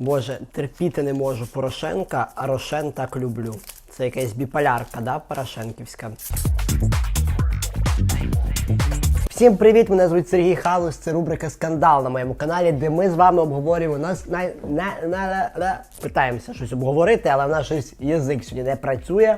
Боже, терпіти не можу Порошенка, а Рошен так люблю. Це якась біполярка, да, Порошенківська. Всім привіт! Мене звуть Сергій Халус. Це рубрика Скандал на моєму каналі, де ми з вами обговорюємо нас най, на, на, на, питаємося щось обговорити, але в нас щось язик сьогодні не працює.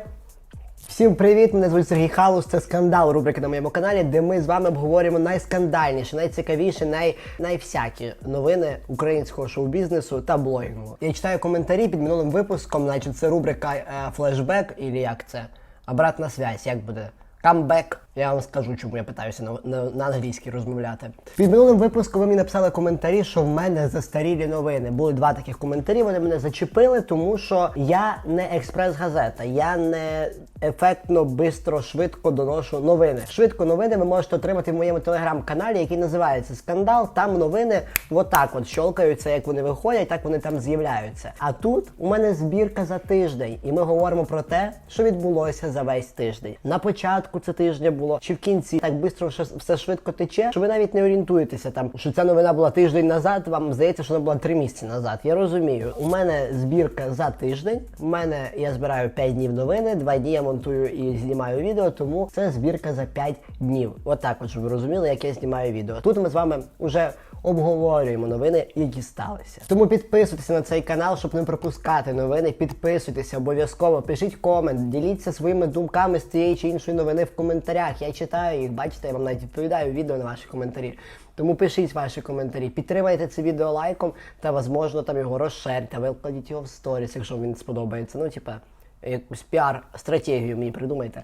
Всім привіт! Мене звуть Сергій Халус. Це скандал рубрика на моєму каналі, де ми з вами обговорюємо найскандальніші, найцікавіші, най, найвсякі новини українського шоу-бізнесу та блогінгу. Я читаю коментарі під минулим випуском, значить це рубрика е, флешбек, і як це? Обратна связь, як буде? Камбек. Я вам скажу, чому я питаюся на, на, на англійській розмовляти. Під минулим випуском ви мені написали коментарі, що в мене застарілі новини. Були два таких коментарі. Вони мене зачепили, тому що я не експрес-газета, я не ефектно, бистро, швидко доношу новини. Швидко новини ви можете отримати в моєму телеграм-каналі, який називається Скандал. Там новини отак от щолкаються, як вони виходять, так вони там з'являються. А тут у мене збірка за тиждень, і ми говоримо про те, що відбулося за весь тиждень. На початку це тижня було, чи в кінці так швидко все, швидко тече, що ви навіть не орієнтуєтеся там, що ця новина була тиждень назад. Вам здається, що вона була три місяці назад. Я розумію. У мене збірка за тиждень. У мене я збираю 5 днів новини, 2 дні я монтую і знімаю відео, тому це збірка за 5 днів. Отак, от, щоб ви розуміли, як я знімаю відео. Тут ми з вами вже обговорюємо новини, які сталися. Тому підписуйтеся на цей канал, щоб не пропускати новини. Підписуйтеся обов'язково, пишіть комент, діліться своїми думками з цієї чи іншої новини в коментарях. Я читаю їх, бачите, я вам навіть відповідаю відео на ваші коментарі. Тому пишіть ваші коментарі, підтримайте це відео лайком та, можливо, там його розшерте, викладіть його в сторіс, якщо він сподобається. Ну, типа. Якусь піар-стратегію мені придумайте.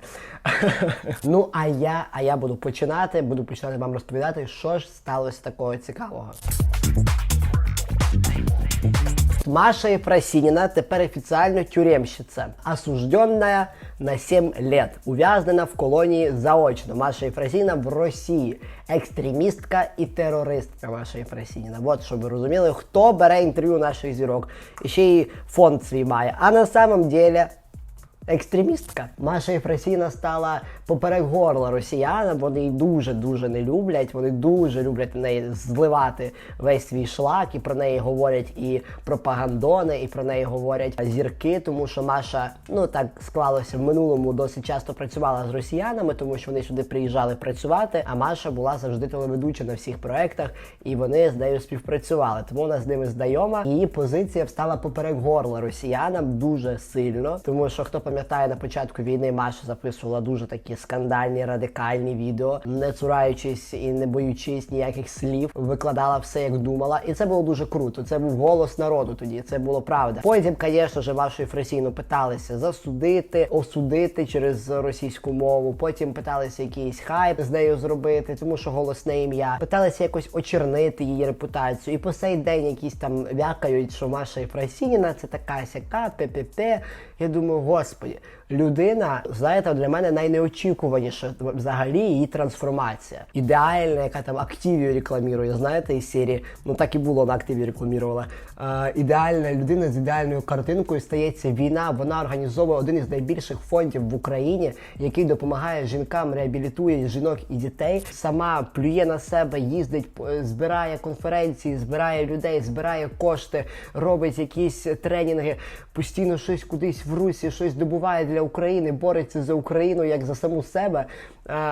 ну, а я, а я буду починати, буду починати вам розповідати, що ж сталося такого цікавого. Маша Ефросинина тепер офіціально тюремщиця, осужденная на 7 лет, ув'язнена в колонії заочно. Маша Ефросинина в Росії, екстремістка і терористка Маша Ефросинина. От щоб ви розуміли, хто бере інтерв'ю наших зірок. І ще й фонд свій має. А на самом деле екстремістка. Маша Єфросіна стала поперек горла росіянам. Вони її дуже-дуже не люблять. Вони дуже люблять неї зливати весь свій шлак, і про неї говорять і пропагандони, і про неї говорять зірки, тому що Маша, ну так склалося в минулому, досить часто працювала з росіянами, тому що вони сюди приїжджали працювати. А Маша була завжди телеведуча на всіх проектах, і вони з нею співпрацювали. Тому вона з ними знайома. Її позиція встала поперек горла росіянам дуже сильно, тому що хто пам'ятає на початку війни, Маша записувала дуже такі скандальні радикальні відео, не цураючись і не боючись ніяких слів, викладала все як думала, і це було дуже круто. Це був голос народу. Тоді це було правда. Потім, звісно ж, вашу Ефросійну питалися засудити, осудити через російську мову. Потім питалися якийсь хайп з нею зробити, тому що голосне ім'я. Питалися якось очернити її репутацію. І по сей день якісь там вякають, що Маша Ефросініна це така сяка, ППП. Я думаю, господі, людина, знаєте, для мене найнеочікуваніша взагалі її трансформація. Ідеальна, яка там активі рекламірує, знаєте, із серії, ну так і було, на активі рекламірувала. Е, ідеальна людина з ідеальною картинкою стається війна. Вона організовує один із найбільших фондів в Україні, який допомагає жінкам, реабілітує жінок і дітей. Сама плює на себе, їздить, п- збирає конференції, збирає людей, збирає кошти, робить якісь тренінги, постійно щось кудись в русі, щось добуває для України, бореться за Україну як за саму себе.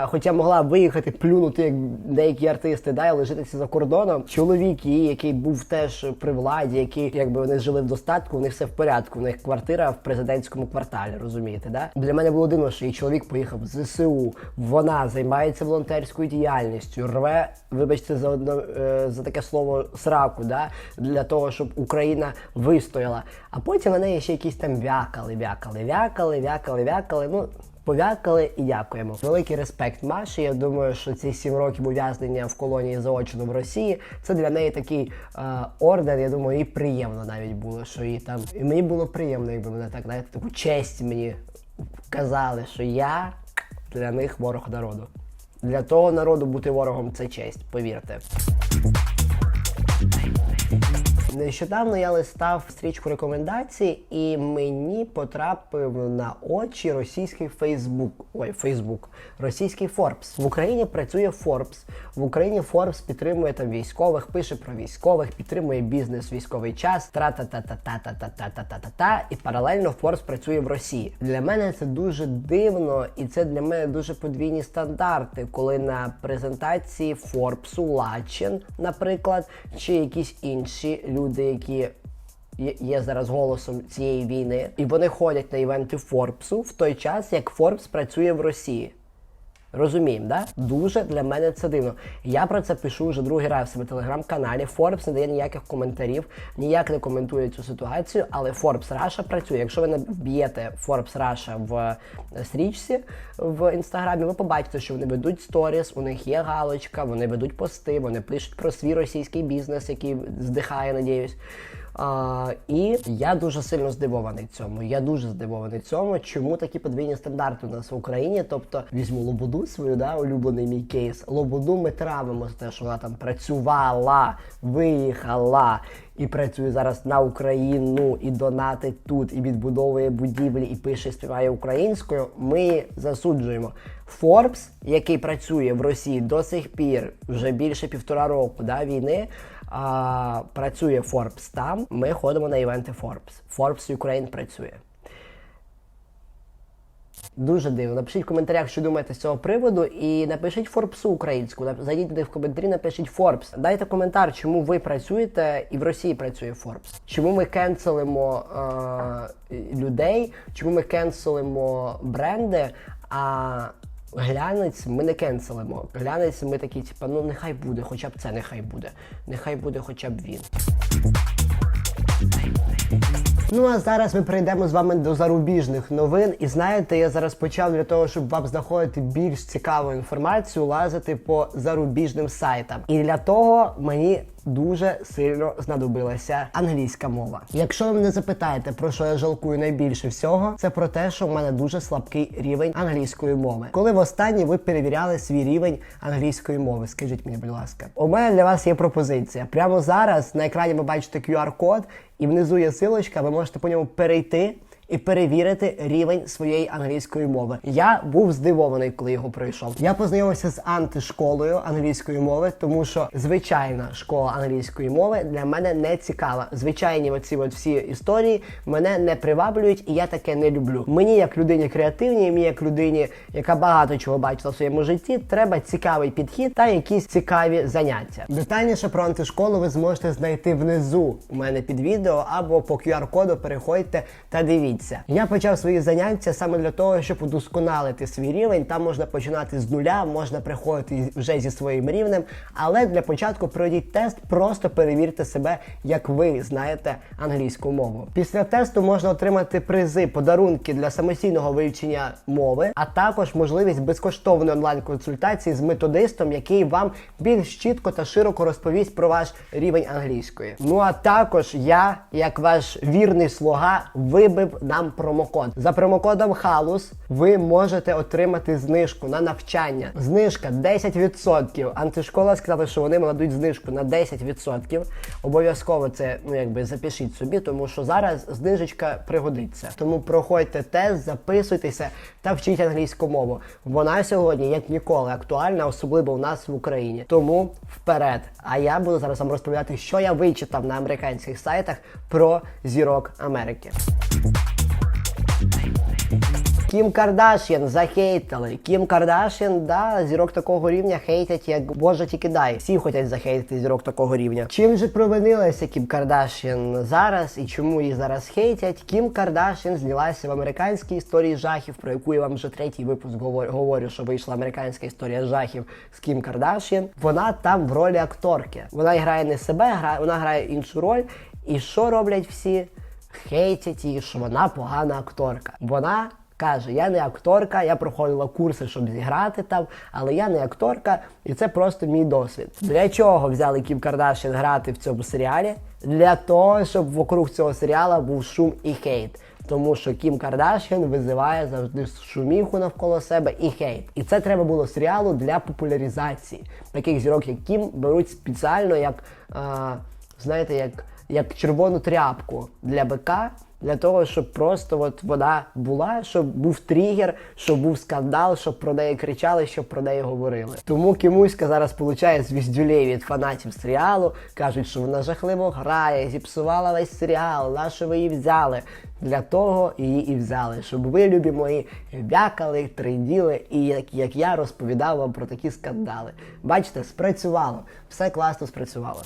Хоча могла виїхати, плюнути як деякі артисти, да, і лишитися за кордоном. Чоловік її, який був теж при владі, який якби вони жили в достатку, у них все в порядку. У них квартира в президентському кварталі, розумієте, да? Для мене було дивно, що її чоловік поїхав в ЗСУ. Вона займається волонтерською діяльністю, рве, вибачте, за одно е, за таке слово сраку, да, для того, щоб Україна вистояла. А потім на неї ще якісь там вякали, вякали, вякали, вякали, вякали. Ну. Повякали і дякуємо. Великий респект Маші. Я думаю, що ці сім років ув'язнення в колонії заочно в Росії це для неї такий е, орден. Я думаю, їй приємно навіть було, що їй там. І мені було приємно, якби мене так знаєте, таку честь мені казали, що я для них ворог народу. Для того народу бути ворогом це честь, повірте. Нещодавно я листав стрічку рекомендацій, і мені потрапив на очі російський Фейсбук. Ой, Фейсбук, російський Форбс. В Україні працює Форбс. В Україні Форбс підтримує там військових, пише про військових, підтримує бізнес військовий час. тра та та та та та та та та та та та І паралельно Форбс працює в Росії. Для мене це дуже дивно, і це для мене дуже подвійні стандарти, коли на презентації Форбсу Лачин, наприклад, чи якісь інші люди, які є- є зараз голосом цієї війни, і вони ходять на івенти Форбсу в той час, як Форбс працює в Росії. Розуміємо, да? Дуже для мене це дивно. Я про це пишу вже другий раз в себе телеграм-каналі. Forbes не дає ніяких коментарів, ніяк не коментує цю ситуацію, але Forbes Russia працює. Якщо ви не вб'єте Forbes Russia в е, стрічці в інстаграмі, ви побачите, що вони ведуть сторіс, у них є галочка, вони ведуть пости, вони пишуть про свій російський бізнес, який здихає, надіюсь. А, і я дуже сильно здивований цьому. Я дуже здивований цьому, чому такі подвійні стандарти у нас в Україні. Тобто візьму Лободу свою, да, улюблений мій кейс. Лободу ми травимо за те, що вона там працювала, виїхала і працює зараз на Україну, і донатить тут, і відбудовує будівлі, і пише, співає українською. Ми засуджуємо. Форбс, який працює в Росії до сих пір, вже більше півтора року да, війни. А, працює Форбс там. Ми ходимо на івенти Форбс. Форбс Україн працює. Дуже дивно. Напишіть в коментарях, що думаєте з цього приводу, і напишіть Форбсу українську. Зайдіть туди в коментарі, напишіть Форбс. Дайте коментар, чому ви працюєте і в Росії працює Форбс. Чому ми кенселимо е- людей, чому ми кенселимо бренди, а глянець ми не кенселимо. Глянець ми такі, типа, ну нехай буде, хоча б це нехай буде. Нехай буде хоча б він. Ну а зараз ми перейдемо з вами до зарубіжних новин. І знаєте, я зараз почав для того, щоб вам знаходити більш цікаву інформацію, лазити по зарубіжним сайтам. І для того мені дуже сильно знадобилася англійська мова. Якщо ви мене запитаєте, про що я жалкую найбільше всього, це про те, що в мене дуже слабкий рівень англійської мови. Коли востаннє ви перевіряли свій рівень англійської мови, скажіть мені, будь ласка, у мене для вас є пропозиція. Прямо зараз на екрані ви бачите QR-код, і внизу є силочка, ви можете по ньому перейти. І перевірити рівень своєї англійської мови. Я був здивований, коли його пройшов. Я познайомився з антишколою англійської мови, тому що звичайна школа англійської мови для мене не цікава. Звичайні оці от всі історії мене не приваблюють, і я таке не люблю. Мені, як людині креативній, мені як людині, яка багато чого бачила в своєму житті, треба цікавий підхід та якісь цікаві заняття. Детальніше про антишколу ви зможете знайти внизу у мене під відео або по QR-коду переходьте та дивіться. Я почав свої заняття саме для того, щоб удосконалити свій рівень. Там можна починати з нуля, можна приходити вже зі своїм рівнем. Але для початку пройдіть тест, просто перевірте себе, як ви знаєте англійську мову. Після тесту можна отримати призи, подарунки для самостійного вивчення мови, а також можливість безкоштовної онлайн-консультації з методистом, який вам більш чітко та широко розповість про ваш рівень англійської. Ну а також я, як ваш вірний слуга, вибив нам промокод. За промокодом HALUS ви можете отримати знижку на навчання. Знижка 10%. Антишкола сказала, що вони нададуть знижку на 10%. Обов'язково це ну якби запишіть собі, тому що зараз знижечка пригодиться. Тому проходьте тест, записуйтеся та вчіть англійську мову. Вона сьогодні, як ніколи, актуальна, особливо у нас в Україні. Тому вперед. А я буду зараз вам розповідати, що я вичитав на американських сайтах про зірок Америки. Кім Кардашян захейтили. Кім Кардашян, да, зірок такого рівня хейтять, як Боже тільки дай. Всі хочуть захейтити зірок такого рівня. Чим же провинилася Кім Кардашян зараз і чому її зараз хейтять? Кім Кардашян знялася в американській історії жахів, про яку я вам вже третій випуск говорю, що вийшла американська історія жахів з Кім Кардашян. Вона там в ролі акторки. Вона грає не себе, грає, вона грає іншу роль. І що роблять всі? Хейтять її, що вона погана акторка. Вона каже: я не акторка, я проходила курси, щоб зіграти там, але я не акторка, і це просто мій досвід. Для чого взяли Кім Кардашян грати в цьому серіалі? Для того, щоб вокруг цього серіалу був шум і хейт. Тому що Кім Кардашян визиває завжди шуміху навколо себе і хейт. І це треба було серіалу для популяризації. Таких зірок, як Кім, беруть спеціально як. А, знаєте, як як червону тряпку для бика. Для того, щоб просто от вона була, щоб був тригер, щоб був скандал, щоб про неї кричали, щоб про неї говорили. Тому Кімуська зараз получає звіздюлей від фанатів серіалу, кажуть, що вона жахливо грає, зіпсувала весь серіал, на що ви її взяли. Для того її і взяли, щоб ви, любі мої, вякали, триділи, і як, як я розповідав вам про такі скандали. Бачите, спрацювало, все класно спрацювало.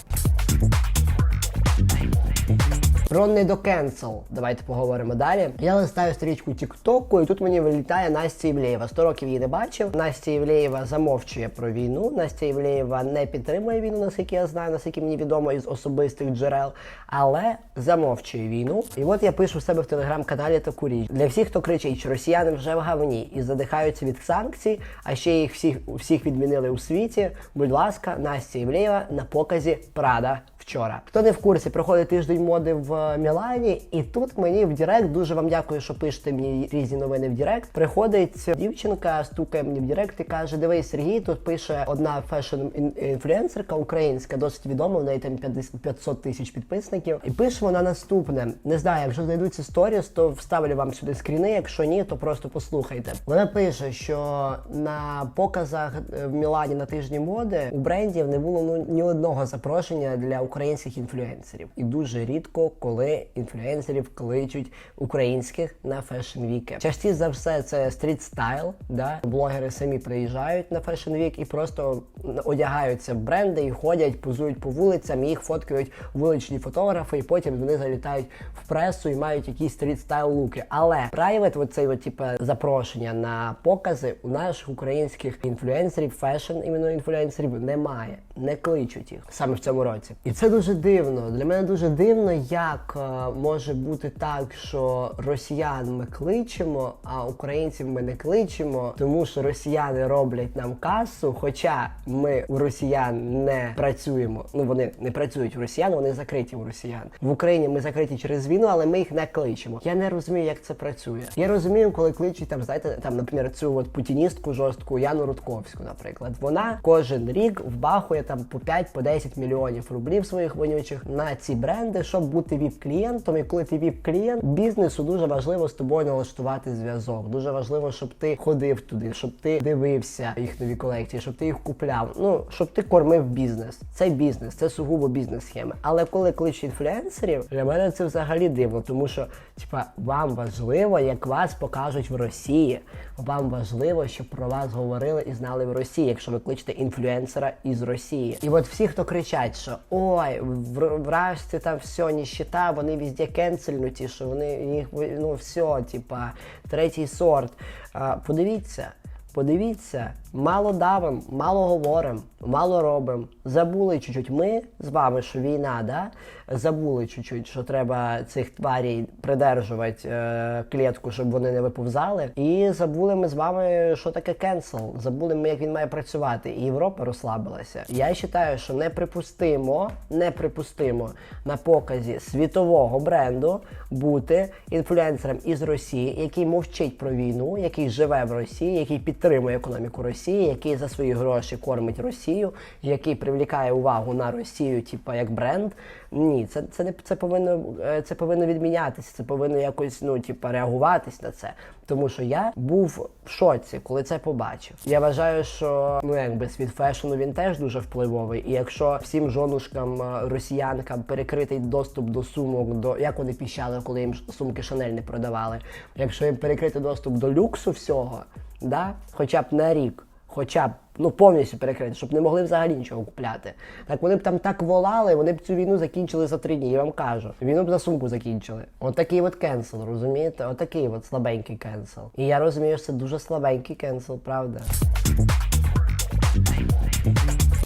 Про недокенсел. Давайте поговоримо далі. Я листаю стрічку Тіктоку, і тут мені вилітає Настя Євлеєва. 100 років її не бачив. Настя Євлеєва замовчує про війну. Настя Євлеєва не підтримує війну, наскільки я знаю, наскільки мені відомо із особистих джерел, але замовчує війну. І от я пишу в себе в телеграм-каналі таку річ. Для всіх, хто кричить, що росіяни вже в говні і задихаються від санкцій, а ще їх всіх всіх відмінили у світі. Будь ласка, Настя Євлеєва на показі Прада вчора. Хто не в курсі, проходить тиждень моди в Мілані, і тут мені в Директ, дуже вам дякую, що пишете мені різні новини в Директ. Приходить дівчинка, стукає мені в Директ і каже: Дивись, Сергій, тут пише одна фешн-інфлюенсерка українська, досить відома, в неї там 50 500 тисяч підписників. І пише вона наступне: не знаю, якщо знайдуться сторіс, то вставлю вам сюди скріни. Якщо ні, то просто послухайте. Вона пише, що на показах е, в Мілані на тижні моди у брендів не було ну ні одного запрошення для українських інфлюенсерів. І дуже рідко, коли інфлюенсерів кличуть українських на фешн віки. Частіше за все це стріт стайл, да блогери самі приїжджають на фешн вік і просто одягаються в бренди і ходять, позують по вулицям, їх фоткають вуличні фотографи, і потім вони залітають в пресу і мають якісь стріт стайл луки. Але прайвет, оцей от, типу, запрошення на покази у наших українських інфлюенсерів, фешн іменно інфлюенсерів немає, не кличуть їх саме в цьому році. І це дуже дивно. Для мене дуже дивно, як е, може бути так, що росіян ми кличемо, а українців ми не кличемо, тому що росіяни роблять нам касу. Хоча ми у росіян не працюємо. Ну вони не працюють у росіян, вони закриті у росіян. В Україні ми закриті через війну, але ми їх не кличемо. Я не розумію, як це працює. Я розумію, коли кличуть там, знаєте, там, наприклад, цю от путіністку жорстку Яну Рудковську, наприклад. Вона кожен рік вбахує там по 5 по 10 мільйонів рублів своїх вонючих на ці бренди, щоб бути віп-клієнтом. І коли ти віп-клієнт, бізнесу дуже важливо з тобою налаштувати зв'язок. Дуже важливо, щоб ти ходив туди, щоб ти дивився їх нові колекції, щоб ти їх купляв. Ну щоб ти кормив бізнес. Це бізнес, це сугубо бізнес-схеми. Але коли кличуть інфлюенсерів, для мене це взагалі дивно, тому що типа вам важливо, як вас покажуть в Росії. Вам важливо, щоб про вас говорили і знали в Росії, якщо ви кличете інфлюенсера із Росії. І от всі, хто кричать, що ой, в, там все, ніщита, вони везде кенсельнуті, що вони їх ну все, типа третій сорт. А, подивіться. Подивіться, мало давим, мало говоримо, мало робимо. Забули чуть-чуть. Ми з вами, що війна, да? Забули чуть-чуть, що треба цих тварій придержувати е, клітку, щоб вони не виповзали. І забули ми з вами, що таке кенсел. Забули ми, як він має працювати. І Європа розслабилася. Я вважаю, що неприпустимо, неприпустимо на показі світового бренду бути інфлюенсером із Росії, який мовчить про війну, який живе в Росії, який підтримує економіку Росії, який за свої гроші кормить Росію, який привлікає увагу на Росію, типа як бренд. Ні, це це не це повинно е, це повинно відмінятися. Це повинно якось ну типа реагуватись на це. Тому що я був в шоці, коли це побачив. Я вважаю, що ну якби світ фешену він теж дуже впливовий. І якщо всім жонушкам е, росіянкам перекритий доступ до сумок, до як вони піщали, коли їм сумки Шанель не продавали. Якщо їм перекритий доступ до люксу всього, да, хоча б на рік. Хоча б ну повністю перекрити, щоб не могли взагалі нічого купляти. Так вони б там так волали, вони б цю війну закінчили за три дні. Я вам кажу. Війну б за сумку закінчили. Отакий от кенсел, розумієте? Отакий от слабенький кенсел. І я розумію, що це дуже слабенький кенсел, правда.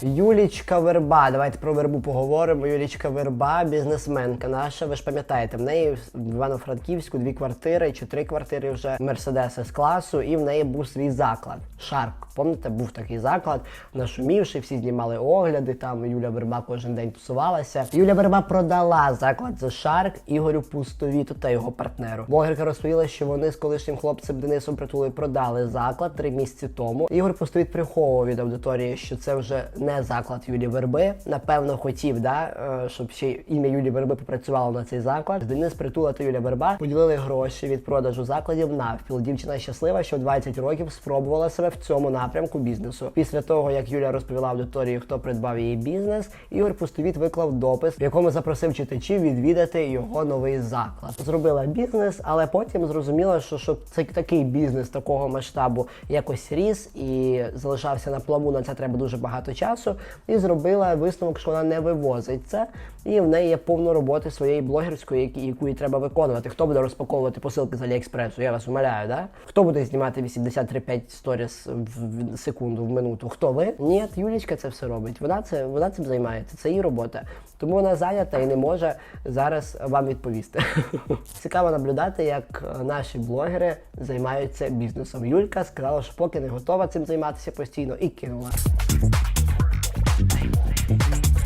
Юлічка Верба, давайте про вербу поговоримо. Юлічка Верба, бізнесменка наша. Ви ж пам'ятаєте, в неї в Івано-Франківську дві квартири чи три квартири вже Мерседеси з класу, і в неї був свій заклад. Шарк. Пам'ятаєте, був такий заклад, нашумівши, всі знімали огляди. Там Юля Верба кожен день тусувалася. Юля Верба продала заклад за Шарк Ігорю Пустовіту та його партнеру. Блогерка розповіла, що вони з колишнім хлопцем Денисом Притулою продали заклад три місяці тому. Ігор Пустовіт приховував від аудиторії, що це вже не не заклад Юлії Верби. Напевно, хотів, да, е, щоб ще ім'я Юлії Верби попрацювало на цей заклад. Денис Притула та Юлія Верба поділили гроші від продажу закладів навпіл. Дівчина щаслива, що в 20 років спробувала себе в цьому напрямку бізнесу. Після того, як Юля розповіла аудиторії, хто придбав її бізнес, Ігор Пустовіт виклав допис, в якому запросив читачів відвідати його новий заклад. Зробила бізнес, але потім зрозуміла, що щоб це такий бізнес такого масштабу якось ріс і залишався на плаву. На це треба дуже багато часу. І зробила висновок, що вона не вивозить це, і в неї є повно роботи своєї блогерської, яку їй треба виконувати. Хто буде розпаковувати посилки з Аліекспресу? Я вас умоляю, да? Хто буде знімати 83-5 сторіс в секунду, в минуту? Хто ви? Ні, Юлічка це все робить. Вона це вона цим займається. Це її робота. Тому вона зайнята і не може зараз вам відповісти. Цікаво наблюдати, як наші блогери займаються бізнесом. Юлька сказала, що поки не готова цим займатися постійно, і кинула.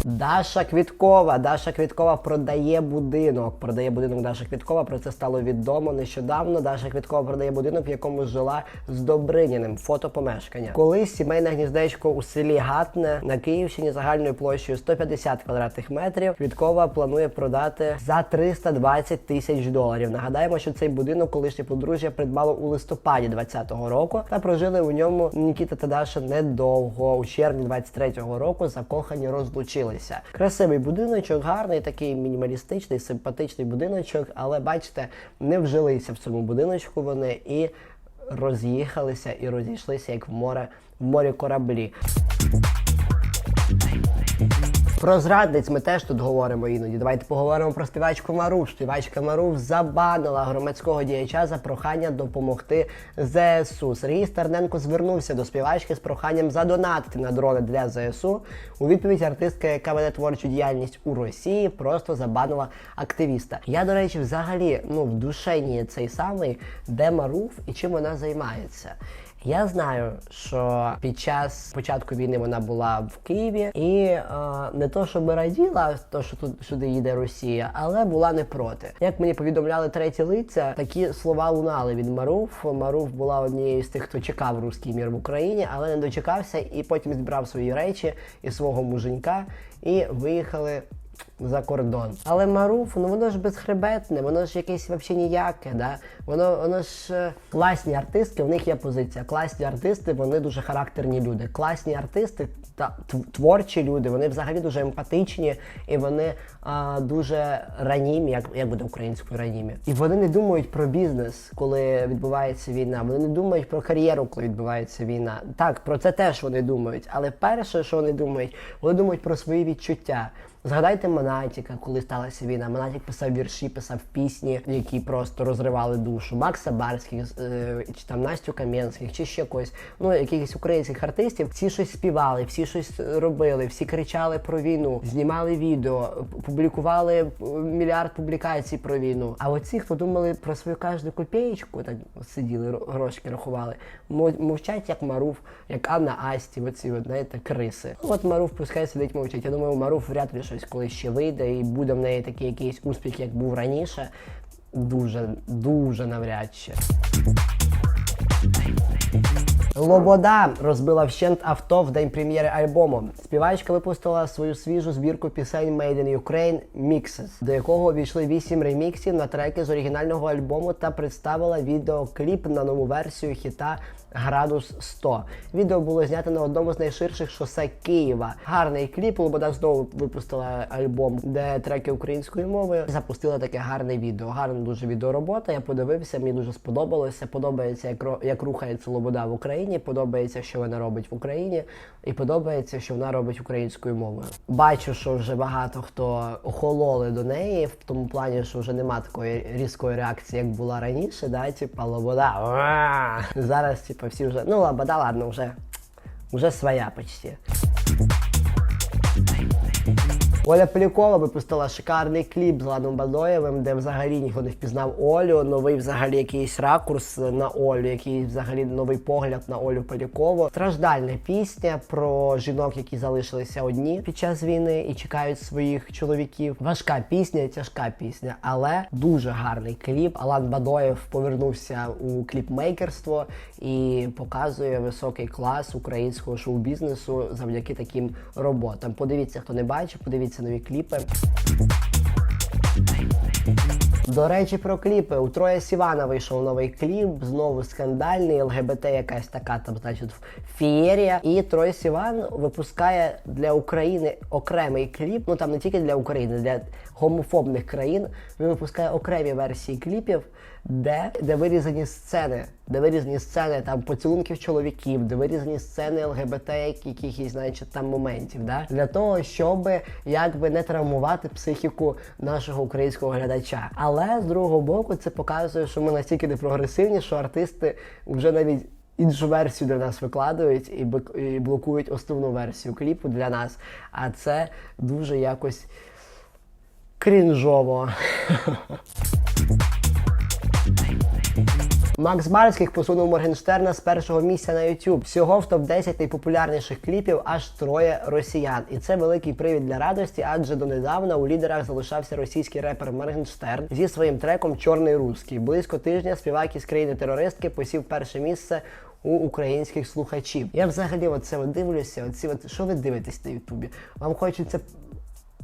Даша Квіткова. Даша Квіткова продає будинок. Продає будинок Даша Квіткова. Про це стало відомо нещодавно. Даша Квіткова продає будинок, в якому жила з Добриніним. Фото помешкання. Колись сімейне гніздечко у селі Гатне на Київщині загальною площею 150 квадратних метрів. Квіткова планує продати за 320 тисяч доларів. Нагадаємо, що цей будинок колишнє подружжя придбало у листопаді 2020 року та прожили у ньому Нікіта та Даша недовго. У червні 23-го року закохані розлучилися. Красивий будиночок, гарний, такий мінімалістичний, симпатичний будиночок, але бачите, не вжилися в цьому будиночку вони і роз'їхалися і розійшлися як в море в морі кораблі. Про зрадниць ми теж тут говоримо іноді. Давайте поговоримо про співачку Марув. Співачка Марув забанила громадського діяча за прохання допомогти ЗСУ. Сергій Стерненко звернувся до співачки з проханням задонатити на дрони для ЗСУ. У відповідь артистка, яка веде творчу діяльність у Росії, просто забанила активіста. Я, до речі, взагалі ну в душені цей самий, де Марув і чим вона займається. Я знаю, що під час початку війни вона була в Києві і е, не то, щоб раділа, то що тут сюди їде Росія, але була не проти. Як мені повідомляли треті лиця, такі слова лунали від Маруф. Маруф була однією з тих, хто чекав руський мір в Україні, але не дочекався, і потім збирав свої речі і свого муженька і виїхали за кордон. Але Маруф, ну воно ж безхребетне, воно ж якесь взагалі ніяке. Да? Воно, воно ж е, класні артистки, в них є позиція. Класні артисти, вони дуже характерні люди. Класні артисти та тв- творчі люди, вони взагалі дуже емпатичні і вони а, дуже ранімі, як, як буде українською ранімі. І вони не думають про бізнес, коли відбувається війна. Вони не думають про кар'єру, коли відбувається війна. Так, про це теж вони думають. Але перше, що вони думають, вони думають про свої відчуття. Згадайте Монатіка, коли сталася війна. Монатік писав вірші, писав пісні, які просто розривали душу. Макса Барських, е, чи там Настю Кам'янських, чи ще когось. Ну, якихось українських артистів. Всі щось співали, всі щось робили, всі кричали про війну, знімали відео, публікували е, мільярд публікацій про війну. А оці, хто думали про свою кожну копієчку, так сиділи, ро- грошки рахували, мовчать як Маруф, як Анна Асті, оці, от, знаєте, криси. От Маруф пускай сидить мовчить. Я думаю, Маруф вряд ли колись ще вийде і буде в неї такий якийсь успіх, як був раніше. Дуже, дуже навряд чи. Лобода розбила вщент авто в день прем'єри альбому. Співачка випустила свою свіжу збірку пісень Made in Ukraine Mixes, до якого увійшли вісім реміксів на треки з оригінального альбому та представила відеокліп на нову версію хіта Градус 100. Відео було знято на одному з найширших шосе Києва. Гарний кліп. Лобода знову випустила альбом, де треки українською мовою. Запустила таке гарне відео. Гарна дуже відеоробота. Я подивився, мені дуже сподобалося. Подобається, як, як рухається Лобода в Україні. Подобається, що вона робить в Україні, і подобається, що вона робить українською мовою. Бачу, що вже багато хто охололи до неї, в тому плані, що вже нема такої різкої реакції, як була раніше. Да, типа Лобода. Зараз, типа, всі уже. Ну, Лобода, ладно, уже, уже своя почти. Оля Полякова випустила шикарний кліп з Ладом Бадоєвим, де взагалі ніхто не впізнав Олю. Новий взагалі якийсь ракурс на Олю, якийсь взагалі новий погляд на Олю Полякову. Страждальна пісня про жінок, які залишилися одні під час війни і чекають своїх чоловіків. Важка пісня, тяжка пісня, але дуже гарний кліп. Алан Бадоєв повернувся у кліпмейкерство і показує високий клас українського шоу-бізнесу завдяки таким роботам. Подивіться, хто не бачив, подивіться нові кліпи. До речі, про кліпи. У Троя Сівана вийшов новий кліп, знову скандальний, ЛГБТ якась така там, значить, фієрія. І Троя Сіван випускає для України окремий кліп. Ну там не тільки для України, для гомофобних країн. Він випускає окремі версії кліпів, де, де вирізані сцени, де вирізані сцени там поцілунків чоловіків, де вирізані сцени ЛГБТ, якихось, значить, там моментів. Да? Для того, щоб якби не травмувати психіку нашого українського глядача. Але з другого боку, це показує, що ми настільки не прогресивні, що артисти вже навіть. Іншу версію для нас викладають і і блокують основну версію кліпу для нас. А це дуже якось крінжово. Макс Барських посунув Моргенштерна з першого місця на YouTube. Всього в топ-10 найпопулярніших кліпів аж троє росіян. І це великий привід для радості, адже донедавна у лідерах залишався російський репер Моргенштерн зі своїм треком Чорний русський. Близько тижня співак із країни терористки посів перше місце. У українських слухачів. Я взагалі оце от дивлюся, оці от, що ви дивитесь на Ютубі? Вам хочеться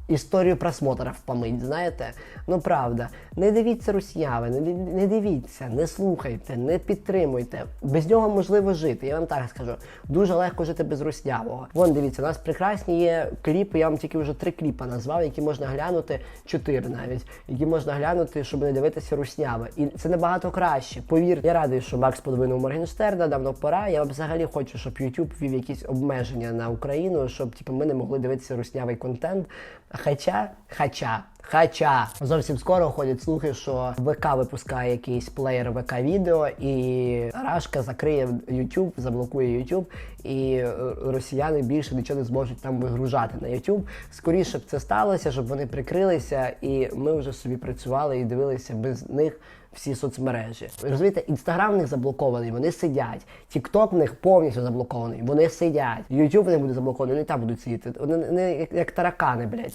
історію просмотрів помить, знаєте? Ну правда, не дивіться русняви, не, дивіться, не слухайте, не підтримуйте. Без нього можливо жити. Я вам так скажу. Дуже легко жити без руснявого. Вон дивіться, у нас прекрасні є кліпи. Я вам тільки вже три кліпа назвав, які можна глянути, чотири навіть, які можна глянути, щоб не дивитися русняве. І це набагато краще. Повірте, я радий, що Макс подвинув Моргенштерна, давно пора. Я взагалі хочу, щоб YouTube ввів якісь обмеження на Україну, щоб типу, ми не могли дивитися руснявий контент. Хоча, хоча, хоча зовсім скоро ходять слухи, що ВК випускає якийсь плеєр ВК відео, і Рашка закриє YouTube, заблокує YouTube, і е, росіяни більше нічого не зможуть там вигружати на YouTube. Скоріше б це сталося, щоб вони прикрилися, і ми вже собі працювали і дивилися без них всі соцмережі. Розумієте, інстаграм в них заблокований, вони сидять. Тікток в них повністю заблокований, вони сидять. Ютуб в них буде заблокований, вони там будуть сидіти. Вони не як, як таракани, блядь.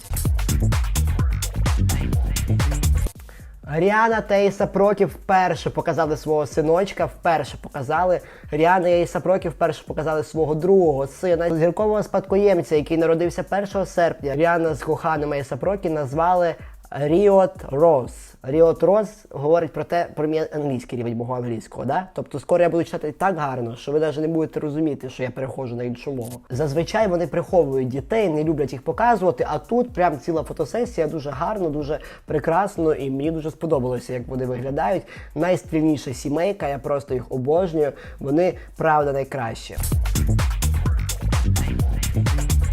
Ріана та Ейса Прокі вперше показали свого синочка, вперше показали. Ріана і Ейса Прокі вперше показали свого другого сина, зіркового спадкоємця, який народився 1 серпня. Ріана з коханим Ейса Прокі назвали Ріот Роз. Ріот Роз говорить про те, про мій англійський рівень мого англійського. Да? Тобто скоро я буду читати так гарно, що ви навіть не будете розуміти, що я переходжу на іншу мову. Зазвичай вони приховують дітей, не люблять їх показувати. А тут прям ціла фотосесія дуже гарно, дуже прекрасно, і мені дуже сподобалося, як вони виглядають. Найстрільніша сімейка, я просто їх обожнюю. Вони правда найкращі.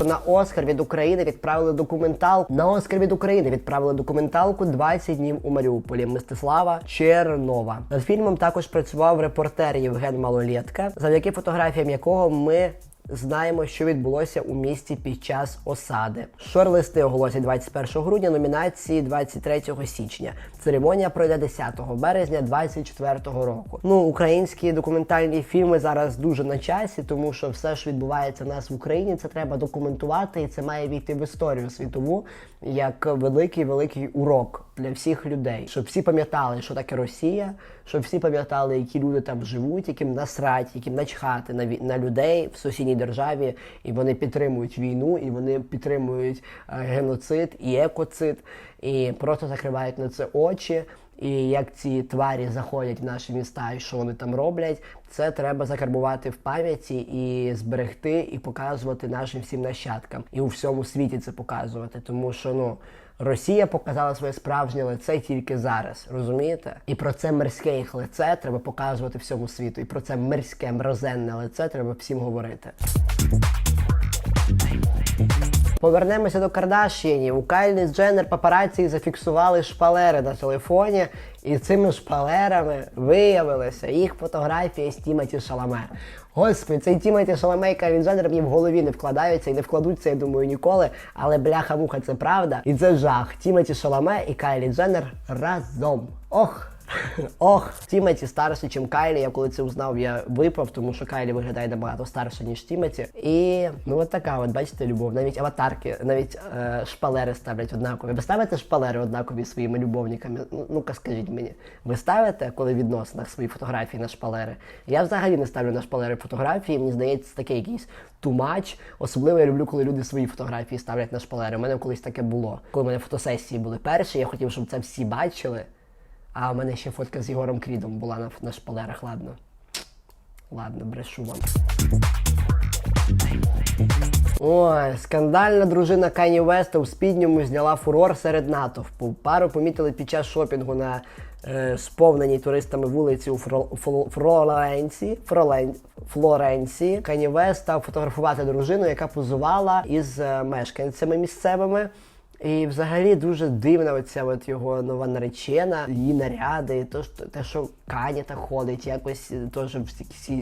На Оскар від України відправили документалку. На Оскар від України відправили документалку «20 днів у Маріуполі Мстислава Чернова. Над фільмом також працював репортер Євген Малолєтка, завдяки фотографіям якого ми. Знаємо, що відбулося у місті під час осади. Шорлисти оголосять 21 грудня, номінації 23 січня. Церемонія пройде 10 березня 24 року. Ну, українські документальні фільми зараз дуже на часі, тому що все, що відбувається в нас в Україні, це треба документувати, і це має війти в історію світову як великий великий урок для всіх людей, щоб всі пам'ятали, що таке Росія, щоб всі пам'ятали, які люди там живуть, яким насрать, яким начхати на на людей в сусідній державі, і вони підтримують війну, і вони підтримують е, геноцид і екоцид, і просто закривають на це очі. І як ці тварі заходять в наші міста, і що вони там роблять, це треба закарбувати в пам'яті і зберегти, і показувати нашим всім нащадкам, і у всьому світі це показувати, тому що ну. Росія показала своє справжнє лице тільки зараз, розумієте? І про це мирське їх лице треба показувати всьому світу. І про це мирське мрозенне лице треба всім говорити. Повернемося до Кардашінів. У Кайлі Дженнер папараці зафіксували шпалери на телефоні, і цими шпалерами виявилися їх фотографії з Тімоті Шаламе. Господи, цей Тімоті Шаламейка і жанр мені в голові не вкладаються і не вкладуться, я думаю, ніколи. Але бляха-муха, це правда. І це жах. Тімоті Шаламе і Кайлі Дженнер разом. Ох! Ох, Тімоті старший, ніж Кайлі. Я коли це узнав, я випав, тому що Кайлі виглядає набагато старше, ніж Тімоті. І ну от така, от бачите, любов. Навіть аватарки, навіть е, шпалери ставлять однакові. Ви ставите шпалери однакові своїми любовниками? Ну, ну-ка скажіть мені, ви ставите, коли в відносинах свої фотографії на шпалери? Я взагалі не ставлю на шпалери фотографії. Мені здається, таке якийсь тумач. Особливо я люблю, коли люди свої фотографії ставлять на шпалери. У мене колись таке було. Коли в мене фотосесії були перші, я хотів, щоб це всі бачили. А у мене ще фотка з Єгором Крідом була на, на шпалерах, ладно. Ладно, брешу вам. Ой, скандальна дружина Кані Веста у спідньому зняла фурор серед натовпу. Пару помітили під час шопінгу на е, сповненій туристами вулиці у Фро, Флоренції. Фролен, Флоренції. Кані Вест став фотографувати дружину, яка позувала із е, мешканцями місцевими. І взагалі дуже дивна оця от його нова наречена, її наряди, то, те, що Каня так ходить, якось е, теж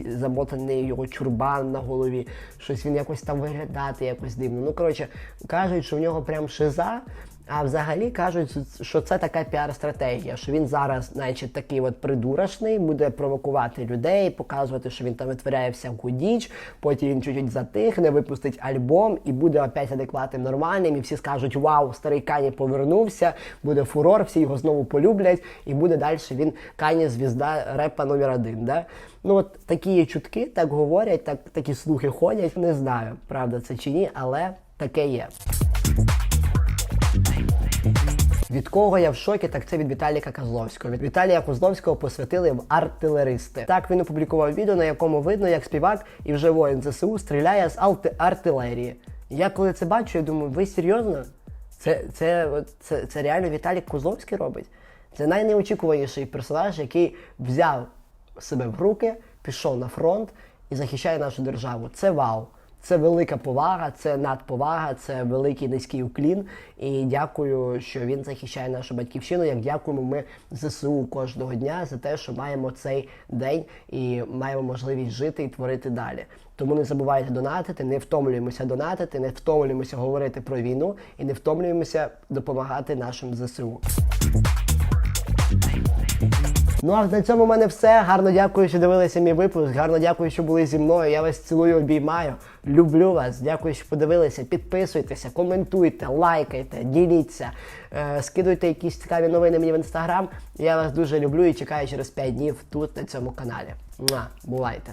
замотаний його чурбан на голові, щось він якось там виглядати, якось дивно. Ну коротше, кажуть, що в нього прям шиза. А взагалі кажуть, що це така піар-стратегія, що він зараз, значить, такий от придурочний, буде провокувати людей, показувати, що він там витворяє всяку діч, потім він чуть-чуть затихне, випустить альбом і буде опять адекватним, нормальним, і всі скажуть, вау, старий Кані повернувся, буде фурор, всі його знову полюблять, і буде далі він Кані звізда репа номер один. Да? Ну от такі чутки, так говорять, так, такі слухи ходять. Не знаю, правда це чи ні, але таке є. Від кого я в шокі, так це від Віталіка Козловського. Від Віталія Козловського посвятили в артилеристи. Так він опублікував відео, на якому видно, як співак і вже воїн ЗСУ стріляє з алти- артилерії. Я коли це бачу, я думаю, ви серйозно? Це, це, це, це реально Віталік Козловський робить? Це найнеочікуваніший персонаж, який взяв себе в руки, пішов на фронт і захищає нашу державу. Це вау. Це велика повага, це надповага, це великий низький уклін. І дякую, що він захищає нашу батьківщину. Як дякуємо ми ЗСУ кожного дня за те, що маємо цей день і маємо можливість жити і творити далі. Тому не забувайте донатити, не втомлюємося донатити, не втомлюємося говорити про війну і не втомлюємося допомагати нашим ЗСУ. Ну а на цьому в мене все. Гарно дякую, що дивилися мій випуск. Гарно дякую, що були зі мною. Я вас цілую, обіймаю. Люблю вас. Дякую, що подивилися. Підписуйтеся, коментуйте, лайкайте, діліться, е, скидуйте якісь цікаві новини мені в інстаграм. Я вас дуже люблю і чекаю через 5 днів тут на цьому каналі. Муа, бувайте!